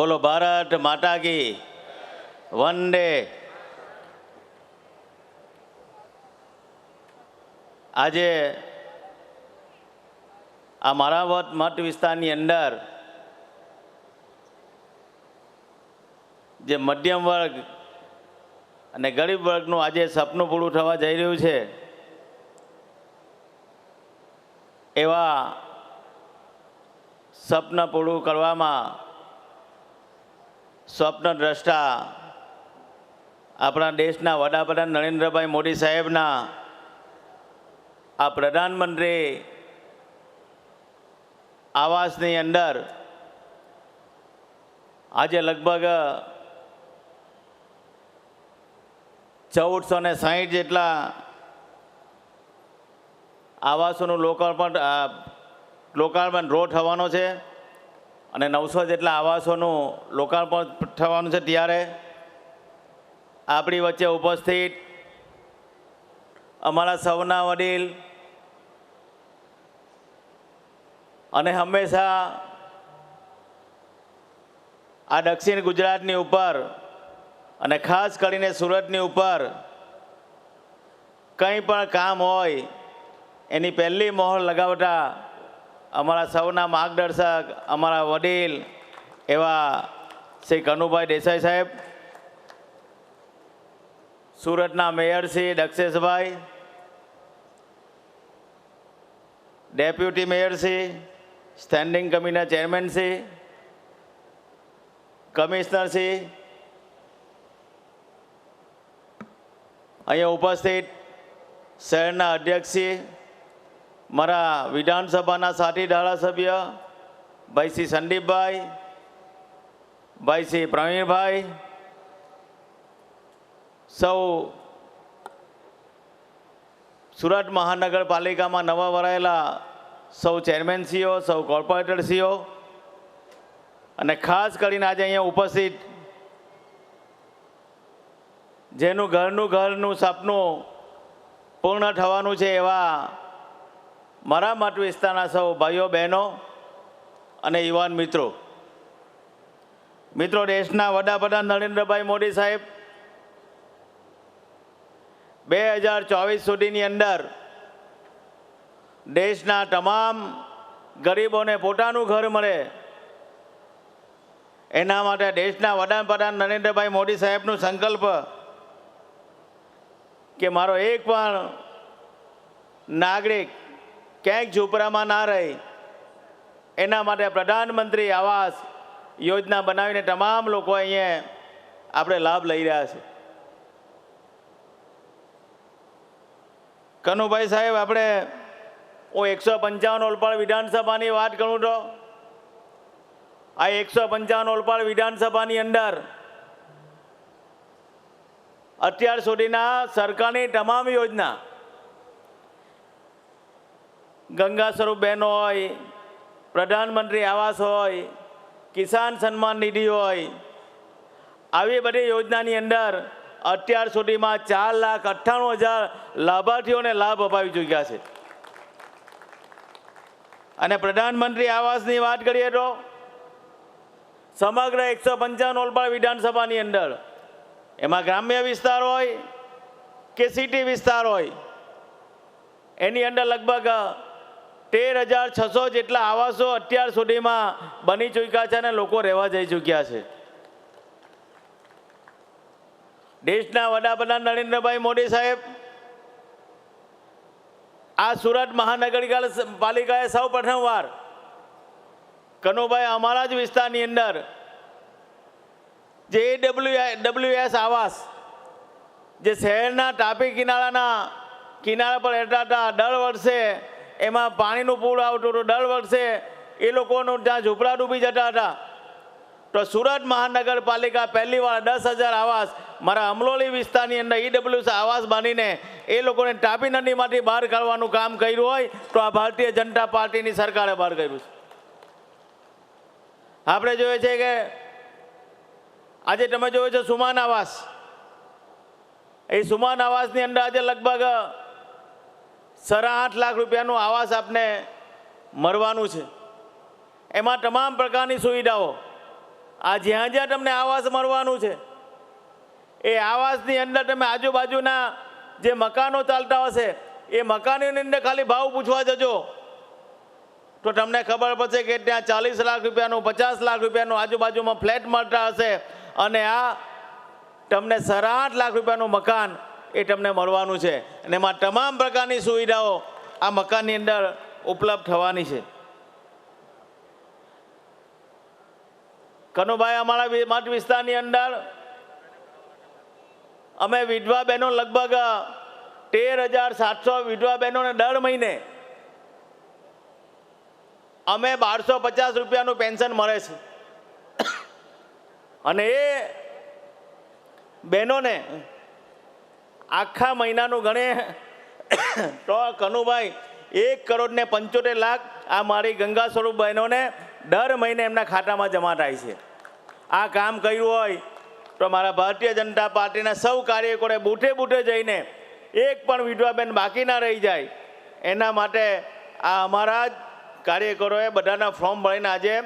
બોલો ભારત માતા કી. ડે આજે આ મારાવત મત વિસ્તારની અંદર જે મધ્યમ વર્ગ અને ગરીબ વર્ગનું આજે સપનું પૂરું થવા જઈ રહ્યું છે, એવા સપના પૂરું કરવામાં સ્વપ્ન દ્રષ્ટા આપણા દેશના વડાપ્રધાન નરેન્દ્રભાઈ મોદી સાહેબના આ પ્રધાનમંત્રી આવાસની અંદર આજે લગભગ ચૌદસો ને સાહીઠ જેટલા આવાસોનું લોકાર્પણ લોકાર્પણ રો થવાનો છે. અને નવસો જેટલા આવાસોનું લોકાર્પણ થવાનું છે ત્યારે આપણી વચ્ચે ઉપસ્થિત અમારા સૌના વડીલ અને હંમેશા આ દક્ષિણ ગુજરાતની ઉપર અને ખાસ કરીને સુરતની ઉપર કંઈ પણ કામ હોય એની પહેલી મોહર લગાવતા અમારા સૌના માર્ગદર્શક, અમારા વડીલ એવા શ્રી કનુભાઈ દેસાઈ સાહેબ, સુરતના mayor Shri Daksheshbhai, deputy mayor Shri, standing કમિટીના ચેરમેન શ્રી, કમિશનર શ્રી, અહીંયા ઉપસ્થિત શહેરના અધ્યક્ષશ્રી મારા વિધાનસભાના સાથી ધારાસભ્ય, ભાઈ શ્રી સંદીપભાઈ, ભાઈ શ્રી પ્રવીણભાઈ, સૌ સુરત મહાનગરપાલિકામાં નવા વરાયેલા સૌ ચેરમેનશ્રીઓ, સૌ કોર્પોરેટરશ્રીઓ અને ખાસ કરીને આજે અહીંયા ઉપસ્થિત જેનું ઘરનું ઘરનું સપનું પૂર્ણ થવાનું છે એવા મારા મત વિસ્તારના સૌ ભાઈઓ, બહેનો અને યુવાન મિત્રો. મિત્રો, દેશના વડાપ્રધાન નરેન્દ્રભાઈ મોદી સાહેબ બે હજાર ચોવીસ સુધીની અંદર દેશના તમામ ગરીબોને પોતાનું ઘર મળે. એના માટે દેશના વડાપ્રધાન નરેન્દ્રભાઈ મોદી સાહેબનું સંકલ્પ કે મારો એક પણ નાગરિક ક્યાંક ઝૂંપડામાં ના રહે. એના માટે પ્રધાનમંત્રી આવાસ યોજના બનાવીને તમામ લોકો અહીંયા આપણે લાભ લઈ રહ્યા છે. કનુભાઈ સાહેબ, આપણે હું એકસો પંચાવન ઓલપાડ વિધાનસભાની વાત કરું તો, આ એકસો પંચાવન ઓલપાડ વિધાનસભાની અંદર અત્યાર સુધીના સરકારની તમામ યોજના ગંગા સ્વરૂપ બહેનો હોય, પ્રધાનમંત્રી આવાસ હોય, કિસાન સન્માન નિધિ હોય, આવી બધી યોજનાની અંદર અત્યાર સુધીમાં ચાર લાખ અઠ્ઠાણું હજાર લાભાર્થીઓને લાભ અપાવી ચૂક્યા છે. અને પ્રધાનમંત્રી આવાસની વાત કરીએ તો, સમગ્ર એકસો પંચાવન ઓલપાડ વિધાનસભાની અંદર, એમાં ગ્રામ્ય વિસ્તાર હોય કે સિટી વિસ્તાર હોય, એની અંદર લગભગ તેર હજાર છસો જેટલા આવાસો અત્યાર સુધીમાં બની ચૂક્યા છે અને લોકો રહેવા જઈ ચૂક્યા છે. દેશના વડાપ્રધાન નરેન્દ્રભાઈ મોદી સાહેબ, આ સુરત મહાનગરપાલિકાએ સૌ પ્રથમવાર કનુભાઈ અમારા જ વિસ્તારની અંદર જે ડબલ્યુ ડબલ્યુએસ આવાસ, જે શહેરના ટાપી કિનારાના કિનારા પર રહેતા હતા, દર વર્ષે એમાં પાણીનું પૂર આવતું હતું. દર વર્ષે એ લોકોનું ત્યાં ઝૂંપડા ડૂબી જતા હતા. તો સુરત મહાનગરપાલિકા પહેલી વાર દસ હજાર આવાસ મારા અમલોલી વિસ્તારની અંદર ઈડબ્લ્યુએસ આવાસ બાંધીને એ લોકોને તાપી નદીમાંથી બહાર કાઢવાનું કામ કર્યું હોય, તો આ ભારતીય જનતા પાર્ટીની સરકારે બહાર કર્યું છે. આપણે જોઈએ છે કે આજે તમે જોયો છે સુમાન આવાસ. એ સુમાન આવાસની અંદર આજે લગભગ સાડા આઠ લાખ રૂપિયાનું આવાસ આપને મળવાનું છે. એમાં તમામ પ્રકારની સુવિધાઓ. આ જ્યાં જ્યાં તમને આવાસ મળવાનું છે, એ આવાસની અંદર તમે આજુબાજુના જે મકાનો ચાલતા હશે, એ મકાનોની અંદર ખાલી ભાવ પૂછવા જજો. તો તમને ખબર પડશે કે ત્યાં ચાલીસ લાખ રૂપિયાનું, પચાસ લાખ રૂપિયાનું આજુબાજુમાં ફ્લેટ મળતા હશે. અને આ તમને સરાઠ લાખ રૂપિયાનું મકાન એ તમને મળવાનું છે. અને એમાં તમામ પ્રકારની સુવિધાઓ આ મકાનની અંદર ઉપલબ્ધ થવાની છે. કનુભાઈ, અમારા મત વિસ્તારની અંદર અમે વિધવા બહેનો લગભગ તેર હજાર સાતસો વિધવા બહેનોને દર મહિને અમે બારસો પચાસ રૂપિયાનું પેન્શન મળે છે. અને એ બહેનોને આખા મહિનાનું ગણે. તો કનુભાઈ એક કરોડ ને પંચોતેર લાખ આ મારી ગંગા સ્વરૂપ બહેનોને દર મહિને એમના ખાતામાં જમા થાય છે. આ કામ કર્યું હોય તો મારા ભારતીય જનતા પાર્ટીના સૌ કાર્યકરોએ બૂથે બૂથે જઈને એક પણ વિધવા બેન બાકી ના રહી જાય. એના માટે આ અમારા જ કાર્યકરોએ બધાના ફોર્મ ભરીને આજે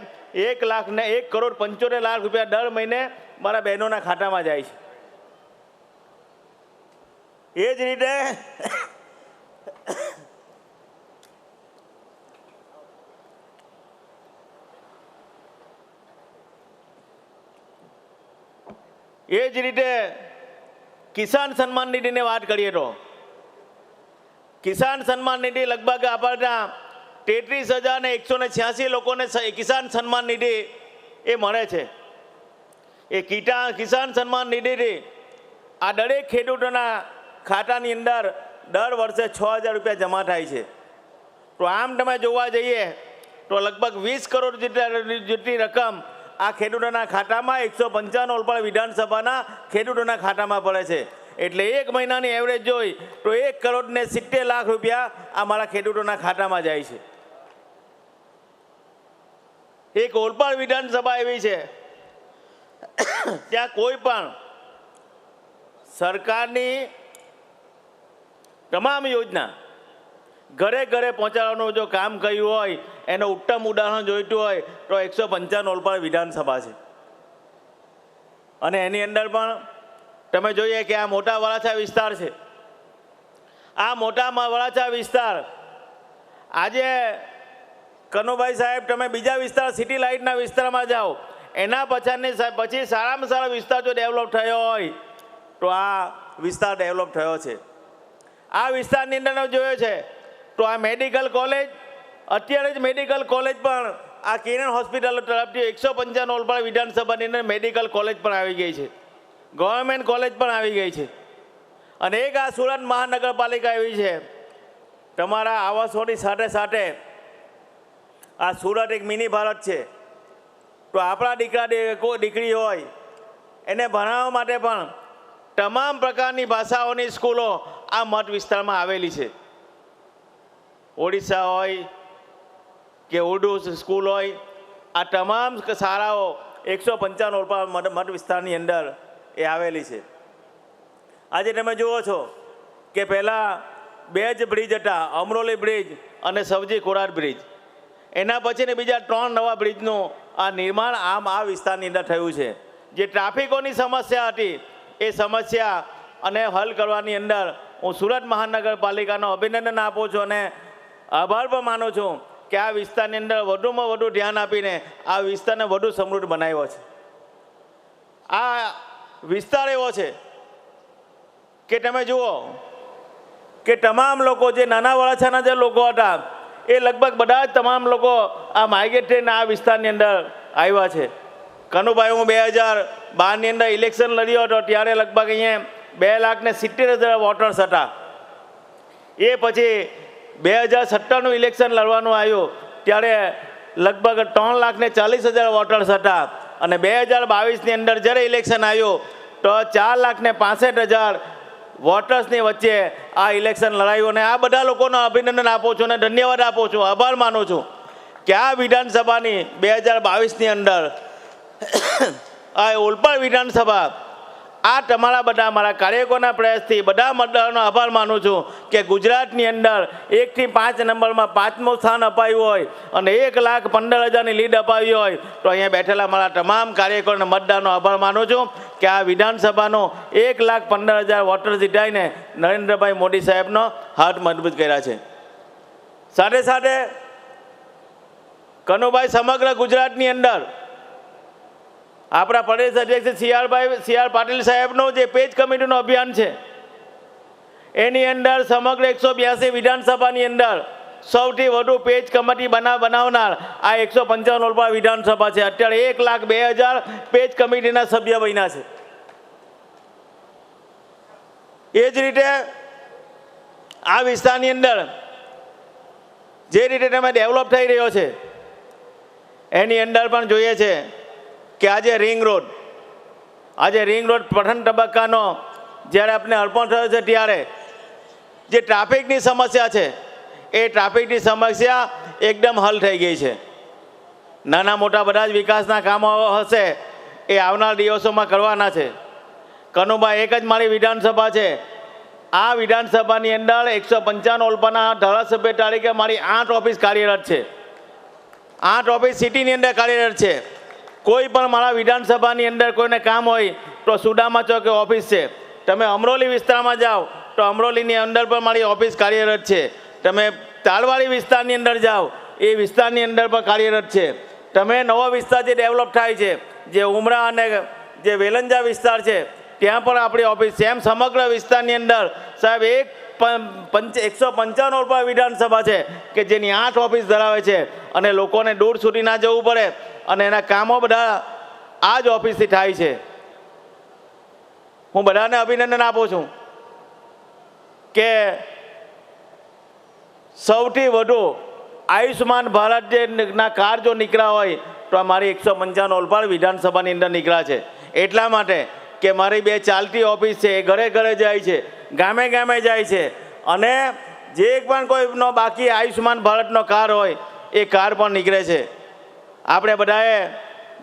એક લાખ ને એક કરોડ પંચોતેર લાખ રૂપિયા દર મહિને મારા બહેનોના ખાતામાં જાય છે. એ જ રીતે એ જ રીતે કિસાન સન્માન નિધિની વાત કરીએ તો. કિસાન સન્માન નિધિ લગભગ આપણા તેત્રીસ હજાર ને એકસો ને છ્યાસી લોકોને કિસાન સન્માન નિધિ એ મળે છે. એ કિટા, કિસાન સન્માન નિધિથી આ દરેક ખેડૂતોના ખાતાની અંદર દર વર્ષે છ હજાર રૂપિયા જમા થાય છે. તો આમ તમે જોવા જઈએ તો લગભગ વીસ કરોડ જેટલા રકમ આ ખેડૂતોના ખાતામાં, એકસો પંચાણું ઓલપાડ વિધાનસભાના ખેડૂતોના ખાતામાં પડે છે. એટલે એક મહિનાની એવરેજ જોઈ તો એક કરોડ ને સિત્તેર લાખ રૂપિયા આ મારા ખેડૂતોના ખાતામાં જાય છે. એક ઓલપાડ વિધાનસભા એવી છે, ત્યાં કોઈ પણ સરકારની તમામ યોજના. ઘરે ઘરે પહોંચાડવાનું જો કામ કર્યું હોય, એનું ઉત્તમ ઉદાહરણ જોઈતું હોય, તો એકસો પંચાવન ઓલપાડ વિધાનસભા છે. અને એની અંદર પણ તમે જોઈએ કે આ મોટા વરાછા વિસ્તાર છે. આ મોટા વરાછા વિસ્તાર, આજે કનુભાઈ સાહેબ તમે બીજા વિસ્તાર, સિટી લાઇટના વિસ્તારમાં જાઓ, એના પછાડની પછી સારામાં સારા વિસ્તાર જો ડેવલપ થયો હોય, તો આ વિસ્તાર ડેવલપ થયો છે. આ વિસ્તારની અંદર જોયો છે, તો આ મેડિકલ કોલેજ, અત્યારે જ મેડિકલ કોલેજ પણ આ કિરણ હોસ્પિટલ તરફથી એકસો પંચાણું ઓલપાડ વિધાનસભાની અંદર મેડિકલ કોલેજ પણ આવી ગઈ છે. ગવર્મેન્ટ કોલેજ પણ આવી ગઈ છે. અને એક આ સુરત મહાનગરપાલિકા એવી છે, તમારા આવાસોની સાથે સાથે આ સુરત એક મિની ભારત છે. તો આપણા દીકરા કોઈ દીકરી હોય, એને ભણાવવા માટે પણ તમામ પ્રકારની ભાષાઓની સ્કૂલો આ મઠ વિસ્તારમાં આવેલી છે. ઓડિશા હોય કે ઉર્દુ સ્કૂલ હોય, આ તમામ શાળાઓ એકસો પંચાવન રૂપા મઠ વિસ્તારની અંદર એ આવેલી છે. આજે તમે જુઓ છો કે પહેલાં બે જ બ્રિજ હતા, અમરોલી બ્રિજ અને સવજી કોરાર બ્રિજ. એના પછીને બીજા ત્રણ નવા બ્રિજનું આ નિર્માણ આમ આ વિસ્તારની અંદર થયું છે. જે ટ્રાફિકોની સમસ્યા હતી, એ સમસ્યા અને હલ કરવાની અંદર હું સુરત મહાનગરપાલિકાનો અભિનંદન આપું છું અને આભાર પણ માનું છું કે આ વિસ્તારની અંદર વધુમાં વધુ ધ્યાન આપીને આ વિસ્તારને વધુ સમૃદ્ધ બનાવ્યો છે. આ વિસ્તાર એવો છે કે તમે જુઓ કે તમામ લોકો જે નાના વળાછાના જે લોકો હતા, એ લગભગ બધા જ તમામ લોકો આ માઇગ્રેટ થઈને આ વિસ્તારની અંદર આવ્યા છે. કનુભાઈ, હું બે હજાર બારની અંદર ઇલેક્શન લડ્યો હતો, ત્યારે લગભગ અહીંયા બે લાખ ને સિત્તેર હજાર વોટર્સ હતા એ પછી બે હજાર સત્તરનું ઇલેક્શન લડવાનું આવ્યું, ત્યારે લગભગ ત્રણ લાખ ને ચાલીસ હજાર વોટર્સ હતા અને બે હજાર બાવીસની અંદર જ્યારે ઇલેક્શન આવ્યું, તો ચાર લાખ ને પાસઠ હજાર વોટર્સની વચ્ચે આ ઇલેક્શન લડાયું. અને આ બધા લોકોનો અભિનંદન આપું છું અને ધન્યવાદ આપું છું. આભાર માનું છું કે આ વિધાનસભાની બે હજાર બાવીસની અંદર આ ઓલપાડ વિધાનસભા આ તમારા બધા મારા કાર્યકરોના પ્રયાસથી બધા મતદારોનો આભાર માનું છું કે ગુજરાતની અંદર એકથી પાંચ નંબરમાં પાંચમું સ્થાન અપાયું હોય અને એક લાખ પંદર હજારની લીડ અપાવી હોય તો અહીંયા બેઠેલા મારા તમામ કાર્યકરોને મતદારનો આભાર માનું છું કે આ વિધાનસભાનો એક લાખ પંદર હજાર વોટર જીતાઈને નરેન્દ્રભાઈ મોદી સાહેબનો હાથ મજબૂત કર્યા છે. સાથે સાથે કનુભાઈ સમગ્ર ગુજરાતની અંદર આપણા પ્રદેશ અધ્યક્ષ શિયાળભાઈ, શિયાળ પાટીલ સાહેબનું જે પેજ કમિટીનું અભિયાન છે, એની અંદર સમગ્ર એકસો બ્યાસી વિધાનસભાની અંદર સૌથી વધુ પેજ કમિટી બનાવ બનાવનાર આ એકસો પંચાવન ઓલપા વિધાનસભા છે. અત્યારે એક લાખ બે હજાર પેજ કમિટીના સભ્ય બન્યા છે. એ જ રીતે આ વિસ્તારની અંદર જે રીતે તમે ડેવલપ થઈ રહ્યો છે, એની અંદર પણ જોઈએ છે કે આજે રિંગ રોડ આજે રિંગ રોડ પ્રથમ તબક્કાનો જ્યારે આપણે અર્પણ થયો છે ત્યારે જે ટ્રાફિકની સમસ્યા છે, એ ટ્રાફિકની સમસ્યા એકદમ હલ થઈ ગઈ છે. નાના મોટા બધા જ વિકાસના કામો હશે, એ આવનાર દિવસોમાં કરવાના છે. કનુભાઈ એક જ મારી વિધાનસભા છે. આ વિધાનસભાની અંદર એકસો પંચાણું ઓલપાના ધારાસભ્ય તરીકે મારી આઠ ઓફિસ કાર્યરત છે. આઠ ઓફિસ સિટીની અંદર કાર્યરત છે. કોઈ પણ મારા વિધાનસભાની અંદર કોઈને કામ હોય તો સુદામા ચોકે ઓફિસ છે. તમે અમરોલી વિસ્તારમાં જાઓ તો અમરોલીની અંદર પણ મારી ઓફિસ કાર્યરત છે. તમે તાલવાડી વિસ્તારની અંદર જાઓ, એ વિસ્તારની અંદર પણ કાર્યરત છે. તમે નવો વિસ્તાર જે ડેવલપ થાય છે, જે ઉમરા અને જે વેલંજા વિસ્તાર છે, ત્યાં પણ આપણી ઓફિસ છે. એમ સમગ્ર વિસ્તારની અંદર સાહેબ એક પંચ, એકસો પંચાવન રૂપિયા વિધાનસભા છે કે જેની આઠ ઓફિસ ધરાવે છે અને લોકોને દૂર સુધી ના જવું પડે અને એના કામો બધા આ જ ઓફિસથી થાય છે. હું બધાને અભિનંદન આપું છું કે સૌથી વધુ આયુષ્યમાન ભારત જે ના કાર જો નીકળ્યા હોય તો આ મારી એકસો પંચાવન ઓલપાડ વિધાનસભાની અંદર નીકળ્યા છે. એટલા માટે કે મારી બે ચાલતી ઓફિસ છે એ ઘરે ઘરે જાય છે. ગામે ગામે જાય છે. અને જે પણ કોઈનો બાકી આયુષ્માન ભારતનો કાર હોય, એ કાર પણ નીકળે છે. આપણે બધાએ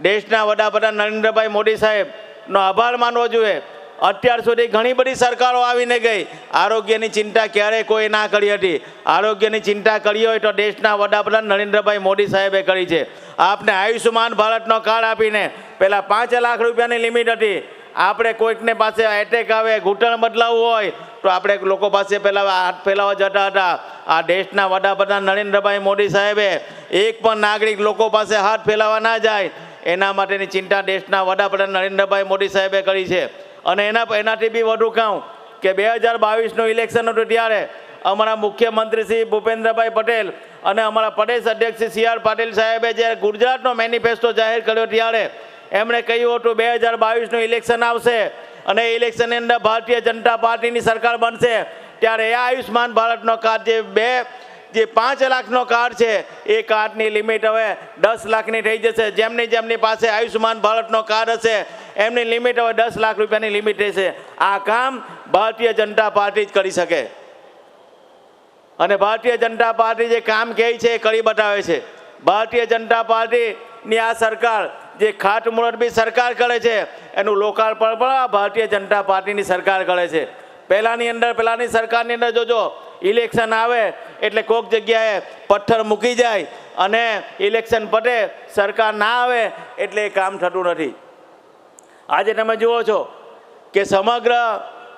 દેશના વડાપ્રધાન નરેન્દ્રભાઈ મોદી સાહેબનો આભાર માનવો જોઈએ. અત્યાર સુધી ઘણી બધી સરકારો આવીને ગઈ. આરોગ્યની ચિંતા ક્યારેય કોઈ ના કરી હતી. આરોગ્યની ચિંતા કરી હોય તો દેશના વડાપ્રધાન નરેન્દ્રભાઈ મોદી સાહેબે કરી છે. આપને આયુષ્યમાન ભારતનો કાર્ડ આપીને પહેલાં પાંચ લાખ રૂપિયાની લિમિટ હતી. આપણે કોઈકને પાસે એટેક આવે, ઘૂંટણ બદલાવવું હોય, તો આપણે લોકો પાસે પહેલાં હાથ ફેલાવા જતા હતા. આ દેશના વડાપ્રધાન નરેન્દ્રભાઈ મોદી સાહેબે એક પણ નાગરિક લોકો પાસે હાથ ફેલાવા ના જાય, એના માટેની ચિંતા દેશના વડાપ્રધાન નરેન્દ્રભાઈ મોદી સાહેબે કરી છે. અને એના એનાથી બી વધુ કહું કે બે હજાર બાવીસનું ઇલેક્શન હતું ત્યારે અમારા મુખ્યમંત્રી શ્રી ભૂપેન્દ્રભાઈ પટેલ અને અમારા પ્રદેશ અધ્યક્ષ શ્રી સી આર પાટીલ સાહેબે જ્યારે ગુજરાતનો મેનિફેસ્ટો જાહેર કર્યો ત્યારે એમણે કહ્યું હતું, બે હજાર બાવીસનું ઇલેક્શન આવશે અને ઇલેક્શનની અંદર ભારતીય જનતા પાર્ટીની સરકાર બનશે. ત્યારે એ આયુષ્માન ભારતનો કાર્ડ જે બે, જે પાંચ લાખનો કાર્ડ છે, એ કાર્ડની લિમિટ હવે દસ લાખની થઈ જશે. જેમની જેમની પાસે આયુષ્માન ભારતનો કાર્ડ હશે, એમની લિમિટ હવે દસ લાખ રૂપિયાની લિમિટ રહેશે. આ કામ ભારતીય જનતા પાર્ટી જ કરી શકે. અને ભારતીય જનતા પાર્ટી જે કામ કહે છે એ કરી બતાવે છે. ભારતીય જનતા પાર્ટીની આ સરકાર જે ખાટ બી સરકાર કરે છે, એનું લોકાર્પણ પણ આ ભારતીય જનતા પાર્ટીની સરકાર કરે છે. પહેલાંની અંદર, પહેલાંની સરકારની અંદર જોજો, ઇલેક્શન આવે એટલે કોઈક જગ્યાએ પથ્થર મૂકી જાય અને ઇલેક્શન પટે સરકાર ના આવે એટલે એ કામ થતું નથી. આજે તમે જુઓ છો કે સમગ્ર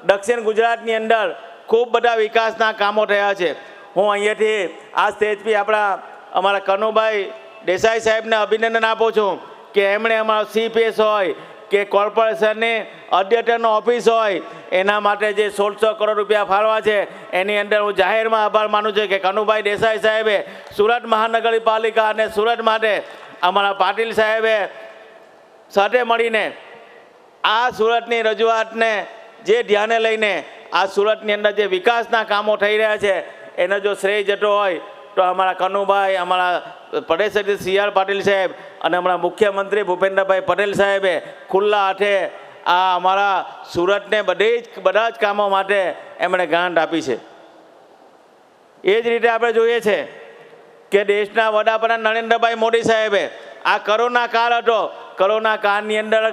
દક્ષિણ ગુજરાતની અંદર ખૂબ બધા વિકાસના કામો થયા છે. હું અહીંયાથી આ સ્ટેજ પર આપણા અમારા કનુભાઈ દેસાઈ સાહેબને અભિનંદન આપું છું. કે એમણે અમારો સીપીએસ હોય, કે કોર્પોરેશનની અદ્યતન ઓફિસ હોય, એના માટે જે સોળસો કરોડ રૂપિયા ફાળવા છે, એની અંદર હું જાહેરમાં આભાર માનું છું કે કનુભાઈ દેસાઈ સાહેબે સુરત મહાનગરપાલિકા અને સુરત માટે અમારા પાટીલ સાહેબે સાથે મળીને આ સુરતની રજૂઆતને જે ધ્યાને લઈને આ સુરતની અંદર જે વિકાસના કામો થઈ રહ્યા છે, એનો જો શ્રેય જતો હોય તો અમારા કનુભાઈ, અમારા પ્રદેશ અધ્યક્ષ સી આર પાટીલ સાહેબ અને અમારા મુખ્યમંત્રી ભૂપેન્દ્રભાઈ પટેલ સાહેબે ખુલ્લા હાથે આ અમારા સુરતને બધી જ, બધા જ કામો માટે એમણે ગાંઠ આપી છે. એ જ રીતે આપણે જોઈએ છે કે દેશના વડાપ્રધાન નરેન્દ્રભાઈ મોદી સાહેબે આ કરોના કાળ હતો. કરોના કાળની અંદર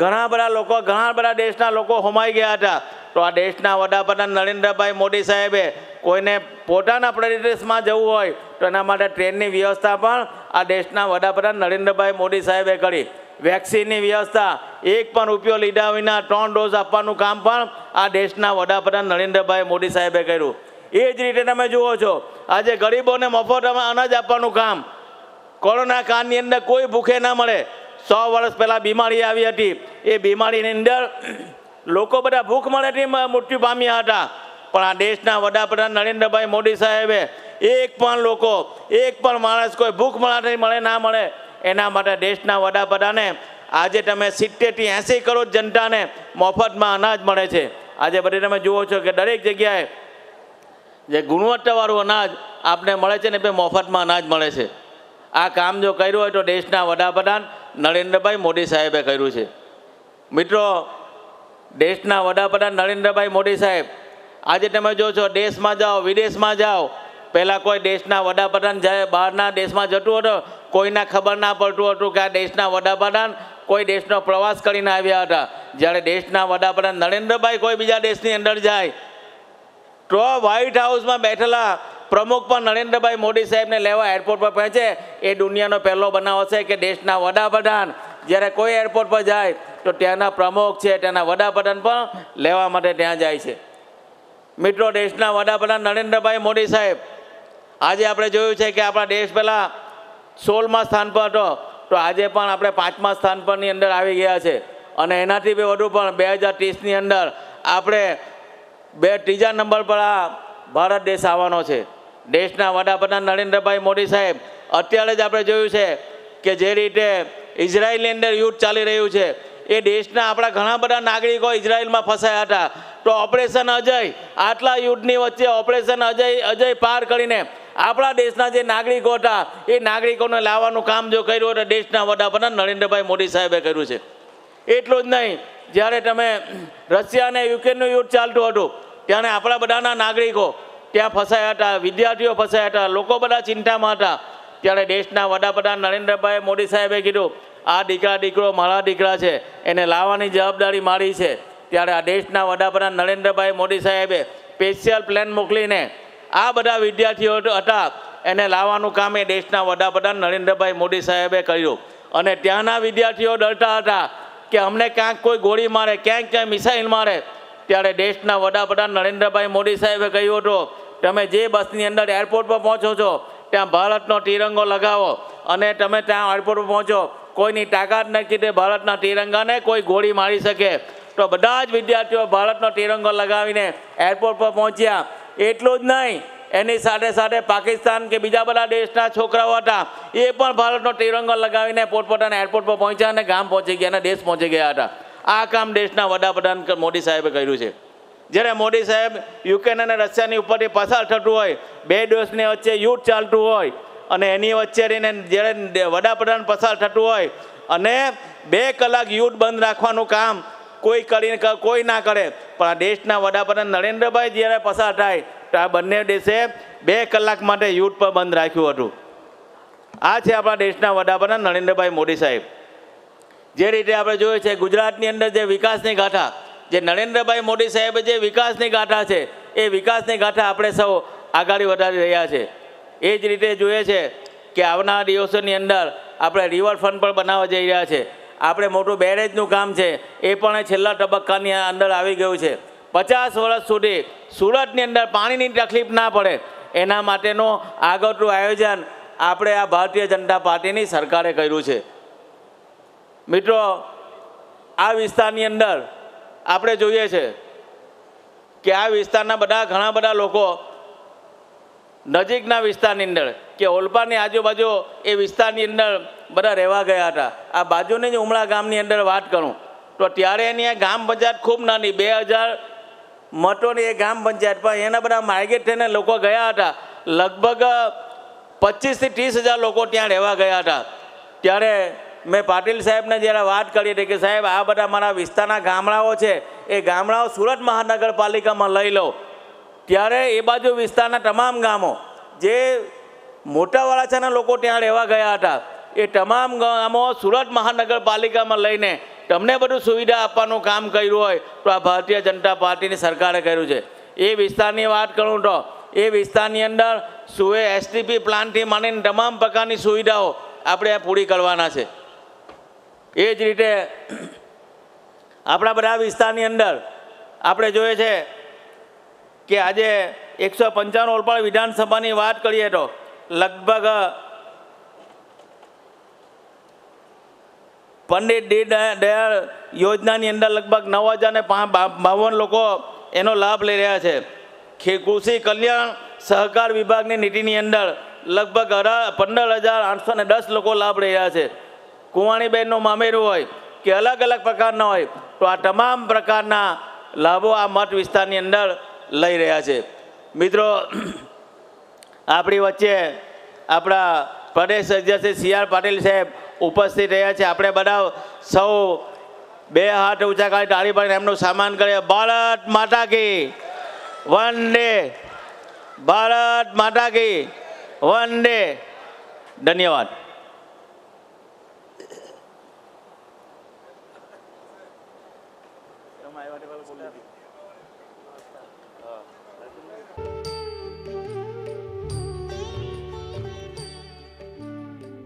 ઘણા બધા લોકો, ઘણા બધા દેશના લોકો હોમાઈ ગયા હતા. તો આ દેશના વડાપ્રધાન નરેન્દ્રભાઈ મોદી સાહેબે કોઈને પોતાના પ્રદેશમાં જવું હોય તો એના માટે ટ્રેનની વ્યવસ્થા પણ આ દેશના વડાપ્રધાન નરેન્દ્રભાઈ મોદી સાહેબે કરી. વેક્સિનની વ્યવસ્થા, એક પણ રૂપિયો લીધા વિના ત્રણ ડોઝ આપવાનું કામ પણ આ દેશના વડાપ્રધાન નરેન્દ્રભાઈ મોદી સાહેબે કર્યું. એ જ રીતે તમે જુઓ છો, આજે ગરીબોને મફત અનાજ આપવાનું કામ. કોરોના કાળની અંદર કોઈ ભૂખે ના મળે. સો વર્ષ પહેલાં બીમારી આવી હતી. એ બીમારીની અંદર લોકો બધા ભૂખ મળેથી મૃત્યુ પામ્યા હતા. પણ આ દેશના વડાપ્રધાન નરેન્દ્રભાઈ મોદી સાહેબે એક પણ લોકો, એક પણ માણસ કોઈ ભૂખ મળાથી મળે, ના મળે, એના માટે દેશના વડાપ્રધાને આજે તમે સિત્તેરથી એંસી કરોડ જનતાને મફતમાં અનાજ મળે છે. આજે બધી તમે જુઓ છો કે દરેક જગ્યાએ જે ગુણવત્તાવાળું અનાજ આપને મળે છે ને એ મફતમાં અનાજ મળે છે. આ કામ જો કર્યું હોય તો દેશના વડાપ્રધાન નરેન્દ્રભાઈ મોદી સાહેબે કર્યું છે. મિત્રો, દેશના વડાપ્રધાન નરેન્દ્રભાઈ મોદી સાહેબ આજે તમે જો છો દેશમાં જાઓ, વિદેશમાં જાઓ. પહેલાં કોઈ દેશના વડાપ્રધાન જ્યારે બહારના દેશમાં જતું હતું, કોઈના ખબર ના પડતું હતું કે આ દેશના વડાપ્રધાન કોઈ દેશનો પ્રવાસ કરીને આવ્યા હતા. જ્યારે દેશના વડાપ્રધાન નરેન્દ્રભાઈ કોઈ બીજા દેશની અંદર જાય. તો વ્હાઇટ હાઉસમાં બેઠેલા પ્રમુખ પણ નરેન્દ્રભાઈ મોદી સાહેબને લેવા એરપોર્ટ પર પહોંચે. એ દુનિયાનો પહેલો બનાવ હશે કે દેશના વડાપ્રધાન જ્યારે કોઈ એરપોર્ટ પર જાય, તો ત્યાંના પ્રમુખ છે, ત્યાંના વડાપ્રધાન પણ લેવા માટે ત્યાં જાય છે. મિત્રો, દેશના વડાપ્રધાન નરેન્દ્રભાઈ મોદી સાહેબ, આજે આપણે જોયું છે કે આપણા દેશ પહેલાં સોળમા સ્થાન પર હતો. તો આજે પણ આપણે પાંચમા સ્થાન પરની અંદર આવી ગયા છે. અને એનાથી બી વધુ પણ બે હજાર ત્રીસની અંદર આપણે બે ત્રીજા નંબર પર આ ભારત દેશ આવવાનો છે. દેશના વડાપ્રધાન નરેન્દ્રભાઈ મોદી સાહેબ, અત્યારે જ આપણે જોયું છે કે જે રીતે ઇઝરાયલની અંદર યુદ્ધ ચાલી રહ્યું છે. એ દેશના આપણા ઘણા બધા નાગરિકો ઇઝરાયલમાં ફસાયા હતા. તો ઓપરેશન અજય, આટલા યુદ્ધની વચ્ચે ઓપરેશન અજય અજય પાર કરીને આપણા દેશના જે નાગરિકો હતા, એ નાગરિકોને લાવવાનું કામ જો કર્યું હતું દેશના વડાપ્રધાન નરેન્દ્રભાઈ મોદી સાહેબે કર્યું છે. એટલું જ નહીં, જ્યારે તમે રશિયા અને યુક્રેનનું યુદ્ધ ચાલતું હતું, ત્યારે આપણા બધાના નાગરિકો ત્યાં ફસાયા હતા, વિદ્યાર્થીઓ ફસાયા હતા, લોકો બધા ચિંતામાં હતા. ત્યારે દેશના વડાપ્રધાન નરેન્દ્રભાઈ મોદી સાહેબે કીધું, આ દીકરા દીકરો મારા દીકરા છે, એને લાવવાની જવાબદારી મારી છે. ત્યારે આ દેશના વડાપ્રધાન નરેન્દ્રભાઈ મોદી સાહેબે સ્પેશિયલ પ્લેન મોકલીને આ બધા વિદ્યાર્થીઓ હતા એને લાવવાનું કામ એ દેશના વડાપ્રધાન નરેન્દ્રભાઈ મોદી સાહેબે કર્યું. અને ત્યાંના વિદ્યાર્થીઓ ડરતા હતા કે અમને ક્યાંક કોઈ ગોળી મારે, ક્યાંક ક્યાંય મિસાઇલ મારે. ત્યારે દેશના વડાપ્રધાન નરેન્દ્રભાઈ મોદી સાહેબે કહ્યું હતું, તમે જે બસની અંદર એરપોર્ટ પર પહોંચો છો, ત્યાં ભારતનો તિરંગો લગાવો. અને તમે ત્યાં એરપોર્ટ પર પહોંચો. કોઈની તાકાત નથી તે ભારતના તિરંગાને કોઈ ગોળી મારી શકે. તો બધા જ વિદ્યાર્થીઓ ભારતનો તિરંગો લગાવીને એરપોર્ટ પર પહોંચ્યા. એટલું જ નહીં, એની સાથે સાથે પાકિસ્તાન કે બીજા બધા દેશના છોકરાઓ હતા, એ પણ ભારતનો તિરંગો લગાવીને પોતપોતાના એરપોર્ટ પર પહોંચ્યા અને ગામ પહોંચી ગયા અને દેશ પહોંચી ગયા હતા. આ કામ દેશના વડાપ્રધાન મોદી સાહેબે કર્યું છે. જ્યારે મોદી સાહેબ યુક્રેન અને રશિયાની ઉપરથી પસાર થતું હોય, બે દેશની વચ્ચે યુદ્ધ ચાલતું હોય, અને એની વચ્ચે રહીને જ્યારે વડાપ્રધાન પસાર થતું હોય, અને બે કલાક યુદ્ધ બંધ રાખવાનું કામ કોઈ કરીને કોઈ ના કરે. પણ આ દેશના વડાપ્રધાન નરેન્દ્રભાઈ જ્યારે પસાર થાય, તો આ બંને દેશે બે કલાક માટે યુદ્ધ પર બંધ રાખ્યું હતું. આ છે આપણા દેશના વડાપ્રધાન નરેન્દ્રભાઈ મોદી સાહેબ. જે રીતે આપણે જોયું છે, ગુજરાતની અંદર જે વિકાસની ગાથા, જે નરેન્દ્રભાઈ મોદી સાહેબે જે વિકાસની ગાથા છે, એ વિકાસની ગાથા આપણે સૌ આગળ વધારી રહ્યા છે. એ જ રીતે જોઈએ છે કે આવનારા દિવસોની અંદર આપણે રિવરફ્રન્ટ પણ બનાવવા જઈ રહ્યા છે. આપણે મોટું બેરેજનું કામ છે, એ પણ છેલ્લા તબક્કાની અંદર આવી ગયું છે. પચાસ વર્ષ સુધી સુરતની અંદર પાણીની તકલીફ ના પડે, એના માટેનું આગળનું આયોજન આપણે આ ભારતીય જનતા પાર્ટીની સરકારે કર્યું છે. મિત્રો, આ વિસ્તારની અંદર આપણે જોઈએ છે કે આ વિસ્તારના બધા ઘણા બધા લોકો નજીકના વિસ્તારની અંદર કે ઓલપાની આજુબાજુ એ વિસ્તારની અંદર બધા રહેવા ગયા હતા. આ બાજુની જ ઉમળા ગામની અંદર વાત કરું. તો ત્યારે એની આ ગામ પંચાયત ખૂબ નાની, બે હજાર મતોની એ ગામ પંચાયત પણ એના બધા માર્ગેટ થઈને લોકો ગયા હતા. લગભગ પચીસથી ત્રીસ હજાર લોકો ત્યાં રહેવા ગયા હતા. ત્યારે મેં પાટીલ સાહેબને જ્યારે વાત કરી હતી કે સાહેબ, આ બધા મારા વિસ્તારના ગામડાઓ છે, એ ગામડાઓ સુરત મહાનગરપાલિકામાં લઈ લો. ત્યારે એ બાજુ વિસ્તારના તમામ ગામો, જે મોટા વરાછાના લોકો ત્યાં રહેવા ગયા હતા. એ તમામ ગામો સુરત મહાનગરપાલિકામાં લઈને તમને બધું સુવિધા આપવાનું કામ કર્યું હોય તો આ ભારતીય જનતા પાર્ટીની સરકારે કર્યું છે. એ વિસ્તારની વાત કરું તો, એ વિસ્તારની અંદર સુએ એસટીપી પ્લાન્ટથી માંડીને તમામ પ્રકારની સુવિધાઓ આપણે પૂરી કરવાના છે. એ જ રીતે આપણા બધા વિસ્તારની અંદર આપણે જોઈએ છે કે આજે એકસો પંચાણું ઓલપાડ વિધાનસભાની વાત કરીએ તો લગભગ પંડિત દી દયાળ યોજનાની અંદર લગભગ નવ હજાર ને બાવન લોકો એનો લાભ લઈ રહ્યા છે. કૃષિ કલ્યાણ સહકાર વિભાગની નીતિની અંદર લગભગ અઢાર પંદર હજાર આઠસો ને દસ લોકો લાભ લઈ રહ્યા છે. કુંવાણીબેનનું મામેરું હોય કે અલગ અલગ પ્રકારના હોય, તો આ તમામ પ્રકારના લાભો આ મઠ વિસ્તારની અંદર લઈ રહ્યા છે. મિત્રો આપણી વચ્ચે આપણા પ્રદેશ અધ્યક્ષ સી આર પાટીલ સાહેબ ઉપસ્થિત રહ્યા છે. આપણે બધા સૌ બે હાથ ઊંચા કરી તાળી પાડીને એમનું સામાન કરીએ. ભારત માતા કી. વંદે ભારત માતા કી. વંદે ધન્યવાદ.